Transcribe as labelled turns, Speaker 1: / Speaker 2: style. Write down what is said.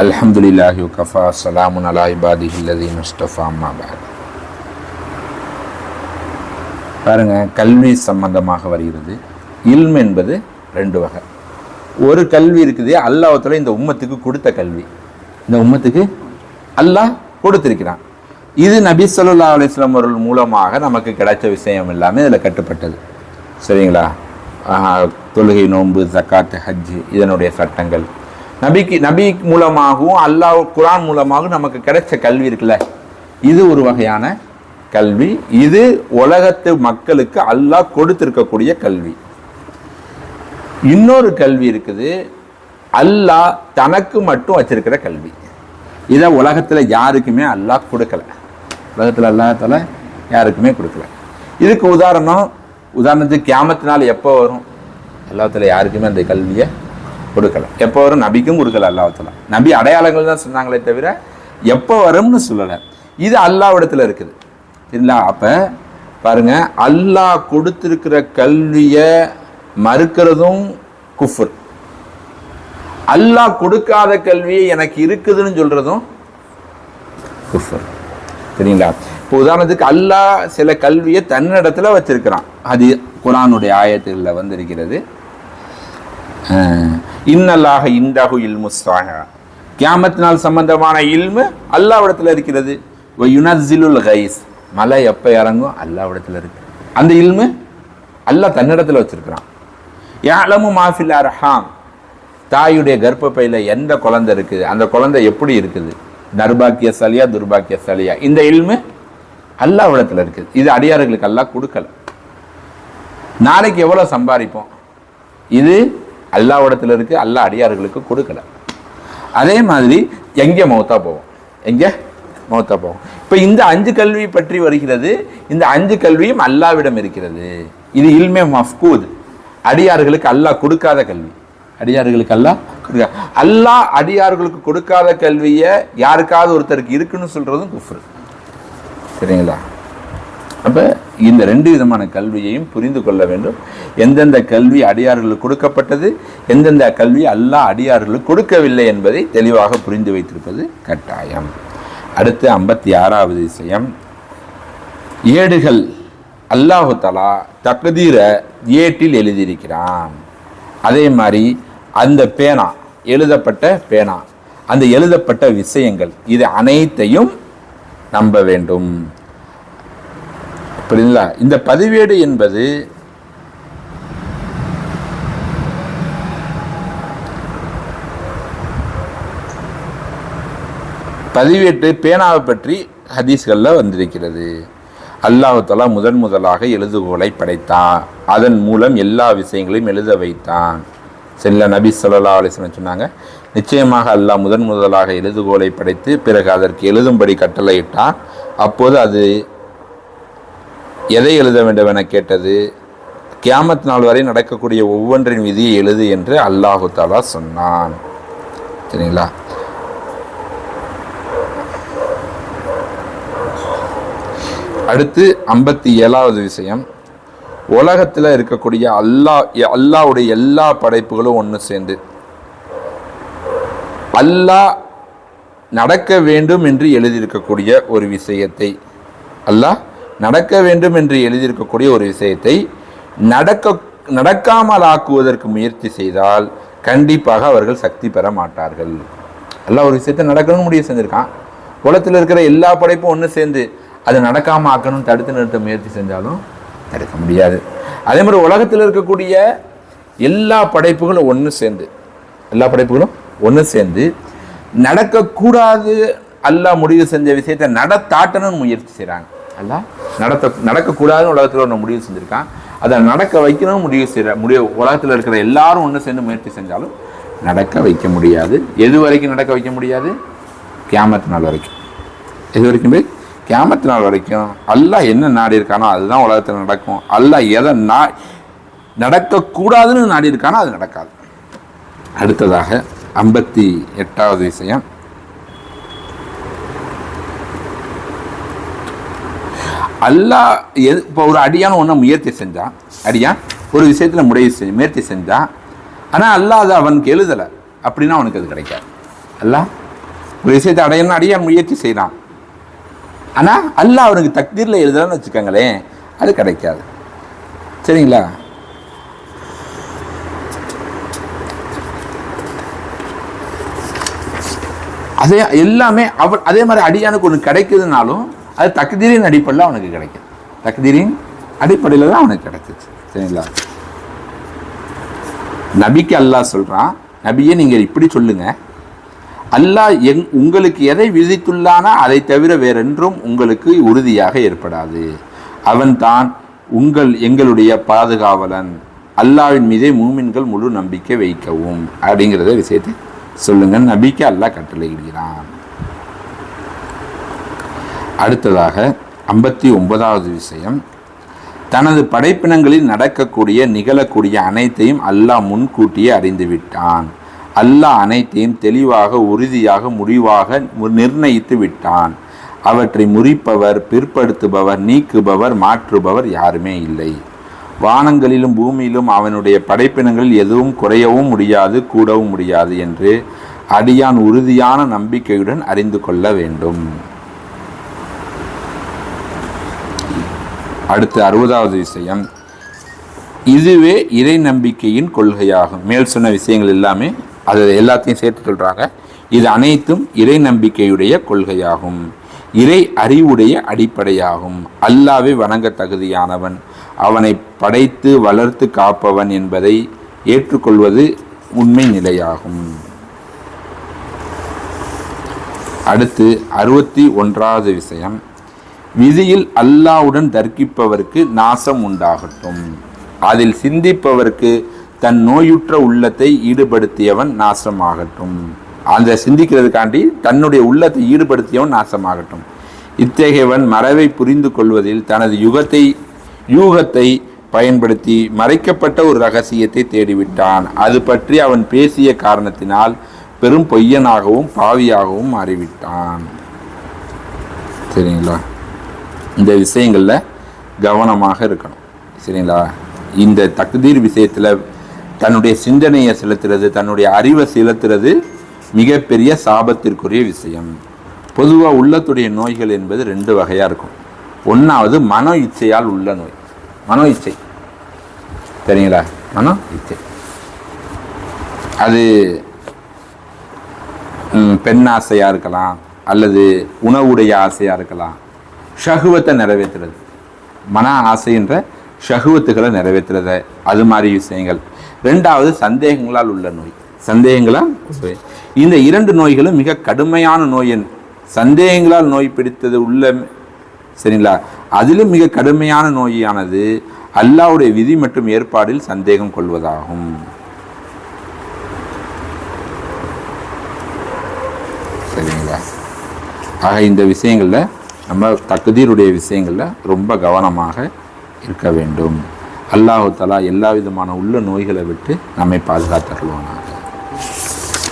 Speaker 1: அல்ஹம்துலில்லாஹி கஃபா சலாமுன் அலா இபாதி அல்லதீன முஸ்தஃபா அம்மா பாத் பாருங்க கல்வி சம்பந்தமாக வருகிறது. இல்ம் என்பது ரெண்டு வகை. ஒரு கல்வி இருக்குது அல்லாஹத்தில் இந்த உம்மத்துக்கு கொடுத்த கல்வி. இந்த உம்மத்துக்கு அல்லாஹ் கொடுத்திருக்கிறான். இது நபி சொல்லா அலிஸ்லாம் அவர்கள் மூலமாக நமக்கு கிடைச்ச விஷயம் எல்லாமே இதில் கட்டுப்பட்டது. சரிங்களா? தொழுகை நோன்பு ஜக்காத்து ஹஜ்ஜு இதனுடைய சட்டங்கள். நபிக்கு நபி மூலமாகவும் அல்லாஹ் குரான் மூலமாகவும் நமக்கு கிடைச்ச கல்வி இருக்குல்ல? இது ஒரு வகையான கல்வி. இது உலகத்து மக்களுக்கு அல்லாஹ் கொடுத்திருக்கக்கூடிய கல்வி. இன்னொரு கல்வி இருக்குது. அல்லாஹ் தனக்கு மட்டும் வச்சிருக்கிற கல்வி. இதை உலகத்தில் யாருக்குமே அல்லாஹ் கொடுக்கல. உலகத்தில் அல்லாஹால யாருக்குமே கொடுக்கல. இதுக்கு உதாரணம் உதாரணத்துக்கு கேமத்தினால் எப்போ வரும்? எல்லாத்தில் யாருக்குமே அந்த கல்வியை கொடுக்கல. எப்போ வரும் நபிக்கும் கொடுக்கல அல்லாஹத்துல நபி அடையாளங்கள் தான் சொன்னாங்களே தவிர எப்போ வரும்னு சொல்லலை. இது அல்லாவிடத்தில் இருக்குது. இல்லை அப்போ பாருங்க அல்லாஹ் கொடுத்துருக்கிற கல்வியை மறுக்கிறதும் குஃபர். அல்லாஹ் கொடுக்காத கல்வியை எனக்கு இருக்குதுன்னு சொல்றதும் குஃபர். சரிங்களா இப்போ உதாரணத்துக்கு அல்லாஹ் சில கல்வியை தன்னிடத்துல வச்சிருக்கிறான். அது குரானுடைய ஆயத்தில் வந்திருக்கிறது. இன்னல்லாக இந்தகு இல்மு சாஹா கியாமத் நாள் சம்பந்தமான இல்மு அல்லாவிடத்தில் இருக்கிறது. வ கைஸ். மலை எப்போ இறங்கும் அல்லாவிடத்தில் இருக்கு. அந்த இல்மு அல்லாஹ் தன்னிடத்தில் வச்சிருக்கிறான். யாலமு மாஃபில் அர்ஹாம். தாயுடைய கர்ப்பப்பையில் எந்த குழந்தை இருக்குது அந்த குழந்தை எப்படி இருக்குது? நர்பாக்கியசாலியா துர்பாக்கியசாலியா? இந்த இல்மு அல்லாவிடத்தில் இருக்குது இது அடியார்களுக்கு அல்லாஹ் கொடுக்கல. நாளைக்கு எவ்வளோ சம்பாதிப்போம்? இது அல்லாவிடத்தில் இருக்குது அல்லாஹ் அடியார்களுக்கு கொடுக்கல. அதே மாதிரி எங்கே மௌத்தா போவோம்? எங்கே? மௌத்தா போவோம். இப்போ இந்த அஞ்சு கல்வி பற்றி வருகிறது. இந்த அஞ்சு கல்வியும் அல்லாவிடம் இருக்கிறது. இது இல்மே மஃப்கூத் அடியார்களுக்கு அல்லாஹ் கொடுக்காத கல்வி. அடியார்களுக்கு அல்லாஹ் கொடுக்க அல்லாஹ் அடியார்களுக்கு கொடுக்காத கல்வியை யாருக்காவது ஒருத்தருக்கு இருக்குன்னு சொல்கிறதும் குஃப்ரு. சரிங்களா? அப்போ இந்த ரெண்டு விதமான கல்வியையும் புரிந்து கொள்ள வேண்டும். எந்தெந்த கல்வி அடியார்களுக்கு கொடுக்கப்பட்டது எந்தெந்த கல்வி அல்லாஹ் அடியார்களுக்கு கொடுக்கவில்லை என்பதை தெளிவாக புரிந்து வைத்திருப்பது கட்டாயம். அடுத்து ஐம்பத்தி ஆறாவது விஷயம். ஏடுகள் அல்லாஹு தலா தகுதீரை ஏட்டில் எழுதியிருக்கிறான். அதே மாதிரி அந்த பேனா எழுதப்பட்ட பேனா அந்த எழுதப்பட்ட விஷயங்கள் இது அனைத்தையும் நம்ப வேண்டும். புரியுதுங்களா? இந்த பதிவேடு என்பது பதிவேட்டு பேனாவை பற்றி ஹதீஸ்களில் வந்திருக்கிறது. அல்லாஹாலா முதன் முதலாக எழுதுகோலை படைத்தான். அதன் மூலம் எல்லா விஷயங்களையும் எழுத வைத்தான். செல்ல நபி சொல்லா அலைஹி சொன்னாங்க நிச்சயமாக அல்லாஹ் முதன் முதலாக எழுதுகோலை படைத்து பிறகு அதற்கு எழுதும்படி கட்டளையிட்டான். அப்போது அது எதை எழுத வேண்டும் என கேட்டது? கியாமத் நாள் வரை நடக்கக்கூடிய ஒவ்வொன்றின் விதியை எழுது என்று அல்லாஹு தாலா சொன்னான். சரிங்களா? அடுத்து ஐம்பத்தி ஏழாவது விஷயம். உலகத்தில் இருக்கக்கூடிய அல்லாஹ் அல்லாஹ்வுடைய எல்லா படைப்புகளும் ஒன்று சேர்ந்து. அல்லாஹ் நடக்க வேண்டும் என்று எழுதியிருக்கக்கூடிய ஒரு விஷயத்தை. அல்லாஹ் நடக்க வேண்டும் என்று எழுதியிருக்கக்கூடிய ஒரு விஷயத்தை நடக்க நடக்காமல் ஆக்குவதற்கு முயற்சி செய்தால் கண்டிப்பாக அவர்கள் சக்தி பெற மாட்டார்கள். எல்லாம் ஒரு விஷயத்தை நடக்கணும்னு முடிவு செஞ்சுருக்கான். குளத்தில் இருக்கிற எல்லா படைப்பும் ஒன்று சேர்ந்து அதை நடக்காமல் ஆக்கணும்னு தடுத்து நிறுத்த முயற்சி செஞ்சாலும் தடுக்க முடியாது. அதே மாதிரி உலகத்தில் இருக்கக்கூடிய எல்லா படைப்புகளும் ஒன்று சேர்ந்து எல்லா படைப்புகளும் ஒன்று சேர்ந்து நடக்கக்கூடாது அல்ல முடிவு செஞ்ச விஷயத்தை நடத்தாட்டணும்னு முயற்சி செய்கிறாங்க அல்ல நடத்த நடக்கக்கூடாதுன்னு உலகத்தில் ஒன்று முடிவு செஞ்சுருக்கான். அதை நடக்க வைக்கணும்னு முடிவு செய்கிற முடிவு உலகத்தில் இருக்கிற எல்லாரும் ஒன்று சேர்ந்து முயற்சி செஞ்சாலும் நடக்க வைக்க முடியாது. எது வரைக்கும் நடக்க வைக்க முடியாது? கேமத்து நாள் வரைக்கும். எது வரைக்கும்? போய் நாள் வரைக்கும். அல்லாஹ் என்ன நாடி இருக்கானோ அதுதான் உலகத்தில் நடக்கும். அல்லாஹ் எதை நா நடக்கக்கூடாதுன்னு நாடி இருக்கானோ அது நடக்காது. அடுத்ததாக ஐம்பத்தி எட்டாவது விஷயம். அல்லாஹ் எது இப்போ ஒரு அடியான ஒன்றை முயற்சி செஞ்சான் அடியான் ஒரு விஷயத்தில் முயற்சி செஞ்சு முயற்சி செஞ்சான் ஆனால் அல்லாஹ் அதை அவனுக்கு எழுதலை. அப்படின்னா அவனுக்கு அது கிடைக்காது. அல்லாஹ் ஒரு விஷயத்தை அடையணும் அடியான் முயற்சி செய்கிறான் ஆனால் அல்லாஹ் அவனுக்கு தக்தீரில் எழுதலாம்னு வச்சுக்கோங்களேன் அது கிடைக்காது. சரிங்களா? அதே எல்லாமே அவ அதே மாதிரி அடியானுக்கு ஒன்று கிடைக்குதுனாலும் அது தக்தீரின் அடிப்படையில் அவனுக்கு கிடைக்கும். தக்தீரின் அடிப்படையில் தான் அவனுக்கு கிடைச்சிச்சு. சரிங்களா? நபிக்கு அல்லாஹ் சொல்கிறான் நபியை நீங்கள் இப்படி சொல்லுங்க. அல்லாஹ் எங் உங்களுக்கு எதை விதித்துள்ளானா அதை தவிர வேறென்றும் உங்களுக்கு உறுதியாக ஏற்படாது. அவன் தான் உங்கள் எங்களுடைய பாதுகாவலன். அல்லாவின் மீதே மூமின்கள் முழு நம்பிக்கை வைக்கவும். அப்படிங்கிறத விஷயத்தை சொல்லுங்கள் நபிக்கு அல்லாஹ் கட்டளையிடுகிறான். அடுத்ததாக ஐம்பத்தி ஒன்பதாவது விஷயம். தனது படைப்பினங்களில் நடக்கக்கூடிய நிகழக்கூடிய அனைத்தையும் அல்லாஹ் முன்கூட்டியே அறிந்துவிட்டான். அல்லாஹ் அனைத்தையும் தெளிவாக உறுதியாக முடிவாக நிர்ணயித்து விட்டான். அவற்றை முறிப்பவர் பிற்படுத்துபவர் நீக்குபவர் மாற்றுபவர் யாருமே இல்லை. வானங்களிலும் பூமியிலும் அவனுடைய படைப்பினங்களில் எதுவும் குறையவும் முடியாது கூடவும் முடியாது என்று அடியான் உறுதியான நம்பிக்கையுடன் அறிந்து கொள்ள வேண்டும். அடுத்து அறுபதாவது விஷயம். இதுவே இறை நம்பிக்கையின் கொள்கையாகும். மேல் சொன்ன விஷயங்கள் எல்லாமே அது எல்லாத்தையும் சேர்த்து சொல்கிறாங்க இது அனைத்தும் இறை நம்பிக்கையுடைய கொள்கையாகும். இறை அறிவுடைய அடிப்படையாகும். அல்லாவே வணங்க தகுதியானவன் அவனை படைத்து வளர்த்து காப்பவன் என்பதை ஏற்றுக்கொள்வது உண்மை நிலையாகும். அடுத்து அறுபத்தி ஒன்றாவது விஷயம். விதியில் அல்லாவுடன் தர்க்கிப்பவருக்கு நாசம் உண்டாகட்டும். அதில் சிந்திப்பவருக்கு தன் நோயுற்ற உள்ளத்தை ஈடுபடுத்தியவன் நாசமாகட்டும். அந்த சிந்திக்கிறதுக்காண்டி தன்னுடைய உள்ளத்தை ஈடுபடுத்தியவன் நாசமாகட்டும். இத்தகையவன் மறைவை புரிந்து கொள்வதில் தனது யுகத்தை யூகத்தை பயன்படுத்தி மறைக்கப்பட்ட ஒரு ரகசியத்தை தேடிவிட்டான். அது பற்றி அவன் பேசிய காரணத்தினால் பெரும் பொய்யனாகவும் பாவியாகவும் மாறிவிட்டான். சரிங்களா? இந்த விஷயங்களில் கவனமாக இருக்கணும். சரிங்களா? இந்த தகுதீர் விஷயத்தில் தன்னுடைய சிந்தனையை செலுத்துறது தன்னுடைய அறிவை செலுத்துறது மிகப்பெரிய சாபத்திற்குரிய விஷயம். பொதுவாக உள்ளத்துடைய நோய்கள் என்பது ரெண்டு வகையாக இருக்கும். ஒன்றாவது மனோ இச்சையால் உள்ள நோய். மனோ இச்சை. சரிங்களா மனோ இச்சை. அது பெண் ஆசையாக இருக்கலாம் அல்லது உணவுடைய ஆசையாக இருக்கலாம். ஷகுவத்தை நிறைவேற்றுறது. மன ஆசைன்ற ஷகுவத்துகளை நிறைவேற்றுறது. அது மாதிரி விஷயங்கள். ரெண்டாவது சந்தேகங்களால் உள்ள நோய். சந்தேகங்களால் இந்த இரண்டு நோய்களும் மிக கடுமையான நோய் என் சந்தேகங்களால் நோய் பிடித்தது உள்ள சரிங்களா? அதிலும் மிக கடுமையான நோயானது அல்லாவுடைய விதி மற்றும் ஏற்பாடில் சந்தேகம் கொள்வதாகும். சரிங்களா? ஆக இந்த விஷயங்களில் நம்ம தகுதியினுடைய விஷயங்களில் ரொம்ப கவனமாக இருக்க வேண்டும். அல்லாஹு தலா எல்லா விதமான உள்ள நோய்களை விட்டு நம்மை பாதுகாத்தருள்வானாக.